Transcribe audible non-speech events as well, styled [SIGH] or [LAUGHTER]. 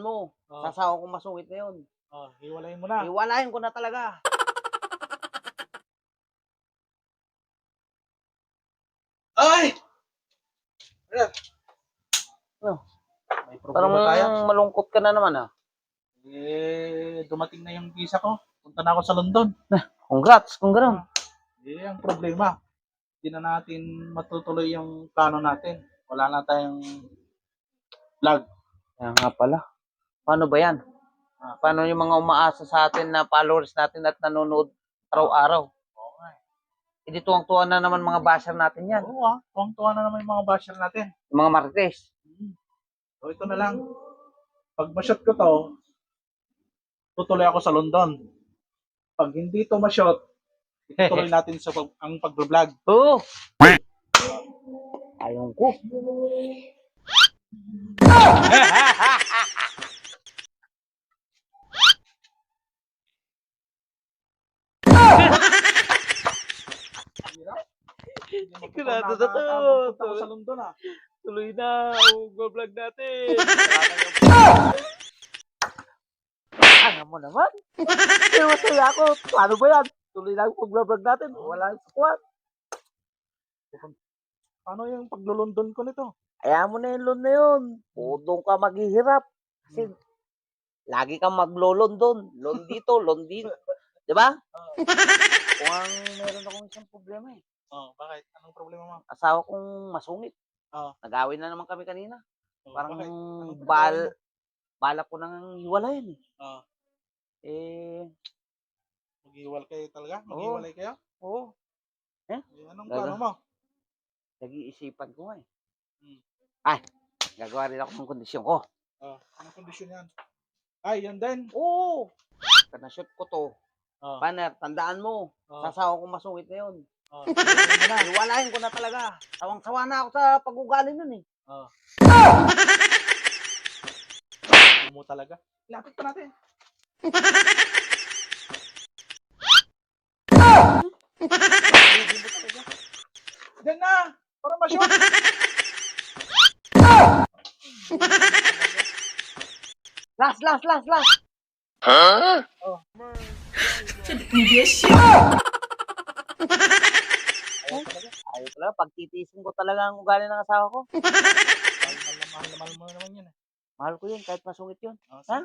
mo. Oh, Sasawa ko masungit na yun. oh, hiwalayin mo na. Iwalayin ko na talaga. Ay! Ano? May Parang problema tayo. malungkot ka na naman ah. Eh, dumating na yung visa ko. Punta na ako sa London. Congrats, kung gano'n. Eh, ang problema, hindi na natin matutuloy yung plano natin. Wala na tayong vlog. Kaya nga pala. Paano ba yan? Ah. Paano yung mga umaasa sa atin na followers natin at nanonood araw-araw? Oo nga eh. Hindi tuwang-tuwa na naman mga basher natin yan. Oo ah, tuwang-tuwa na naman yung mga basher natin. Yung mga marites. So ito na lang. Pag ma-shot ko to, tutuloy ako sa London. Pag hindi to ma-shot, itutuloy [LAUGHS] natin sa pag- ang pag-vlog. Oo. Ayaw ko. Sigurado na to. Punta ko sa London ah. Tuloy na ang vlog natin. [LAUGHS] Ano mo naman? Pero masaya ako. Paano ba yan? Tuloy na ang vlog natin. Wala yung squad. Paano yung paglo-London ko nito? Kaya mo na yung loan na yun. Pudong ka maghihirap. Kasi lagi kang maglo-London. Loan dito, loan dito. Di ba? Kung ang meron akong isang problema eh. Oh, bakit? Anong problema mo? Asawa kong masungit. Oo. Nag-away na naman kami kanina. Oh, Parang bakit? Anong problema bal, mo? balak ko nang hiwalayan eh. Oo. Eh, Maghiwal kayo talaga? Maghiwalay kayo? oo. Eh, anong Gaga. plano mo? Nag-iisipan ko nga eh. Hmm. Ay, gagawa rin ako ng kondisyon ko. Oh, anong kondisyon yan? Ay, yan din. Oo! Kanashoot ko to. Oh, Banner, tandaan mo. oh, Sasawa ko masungit na yun. Oh. Iwalayin ko na talaga. Sawang-sawa na ako sa pag-ugali nun eh. Oh. mo talaga. Lapit pa natin. Hindi talaga. Diyan na! Para ma-shoot! Last, last, last, last! Ayaw talaga. [LAUGHS] Ayaw talaga. Pagtitisin ko talaga ang ugali ng asawa ko. [LAUGHS] Mahal mahal na mahal mo naman yan. eh. Mahal ko yun kahit masungit yun. Oh, Ha?